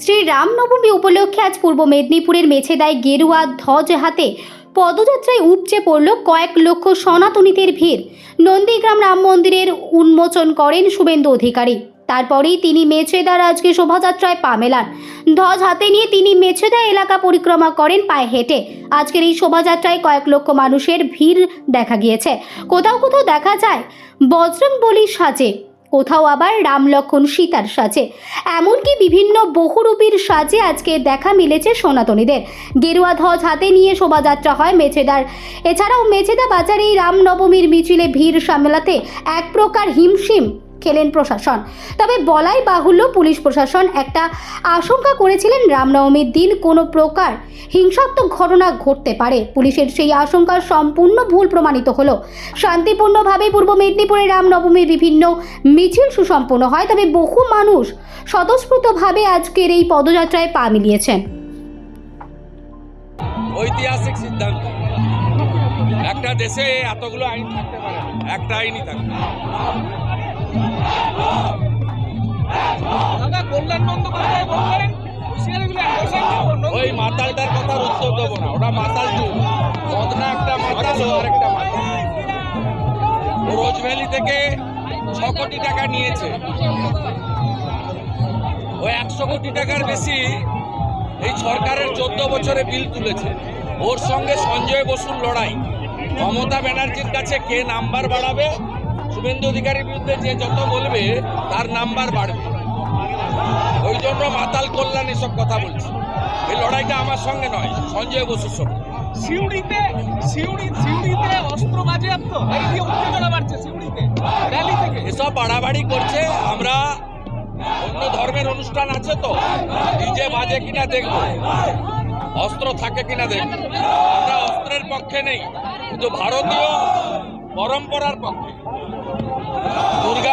শ্রী রামনবমী উপলক্ষে আজ পূর্ব মেদিনীপুরের মেছেদায় গেরুয়া ধ্বজ হাতে পদযাত্রায় উপচে পড়ল কয়েক লক্ষ সনাতনীদের ভিড়। নন্দীগ্রাম রাম মন্দিরের উন্মোচন করেন শুভেন্দু অধিকারী। তারপরেই তিনি মেছেদার আজকে শোভাযাত্রায় পা মেলান। ধ্বজ হাতে নিয়ে তিনি মেছেদা এলাকা পরিক্রমা করেন পায়ে হেঁটে। আজকের এই শোভাযাত্রায় কয়েক লক্ষ মানুষের ভিড় দেখা গিয়েছে। কোথাও কোথাও দেখা যায় বজরং বলি সাজে। কোথাও আবার রাম লক্ষণ সীতার সাজে। এমনকি বিভিন্ন বহুরূপীর সাজে আজকে দেখা মিলেছে সনাতনীদের। গেরুয়া ধ্বজ হাতে নিয়ে শোভাযাত্রা হয় মেছেদার এছাড়াও মেছেদা বাজারে এই রামনবমীর মিছিলে ভিড় সামলাতে এক প্রকার হিমশিম খেলেন প্রশাসন। তবে বলাই বাহুল্য পুলিশ প্রশাসন একটা আশঙ্কা করেছিলেন রামনবমীর দিন কোনো প্রকার হিংসাত্মক ঘটনা ঘটতে পারে। পুলিশের সেই আশঙ্কা সম্পূর্ণ ভুল প্রমাণিত হলো। শান্তিপূর্ণভাবে পূর্ব মেদিনীপুরে রামনবমীর বিভিন্ন মিছিল সুসম্পন্ন হয়, তবে বহু মানুষ স্বতঃস্ফূর্তভাবে আজকের এই পদযাত্রায় পা মিলিয়েছেন। ঐতিহাসিক সিদ্ধান্ত। একটা দেশে এতগুলো আইন থাকতে পারে, একটা আইনই থাকবে। কল্যাণ। ওই মাতালটার কথার উত্তর দেবো না, ওটা মাতাল চুল একটা মাতাল, ও রোজভ্যালি থেকে ছ কোটি টাকা নিয়েছে। ও একশো কোটি টাকার বেশি এই সরকারের চোদ্দ বছরে বিল তুলেছে। ওর সঙ্গে সঞ্জয় বসুর লড়াই। মমতা ব্যানার্জির কাছে কে নাম্বার বাড়াবে? শুভেন্দু অধিকারীর বিরুদ্ধে যে যত বলবে, তার নাম্বার বাড়বে। ওই জন্য মাতাল কল্যাণ এসব কথা বলছি। এই লড়াইটা আমার সঙ্গে নয় সঞ্জয় বসুর সঙ্গে। সিউড়িতে সিউড়ি সিউড়িতে অস্ত্র বাজেয়াপ্ত। এই দিয়ে উত্তেজনা বাড়ছে সিউড়িতে র্যালি থেকে। এসব বাড়াবাড়ি করছে আমরা অন্য ধর্মের অনুষ্ঠান আছে তো ডিজে বাজে কিনা দেখব। অস্ত্র থাকে কিনা দেখব। আমরা অস্ত্রের পক্ষে নেই কিন্তু ভারতীয় পরম্পরার পক্ষে। দুর্গা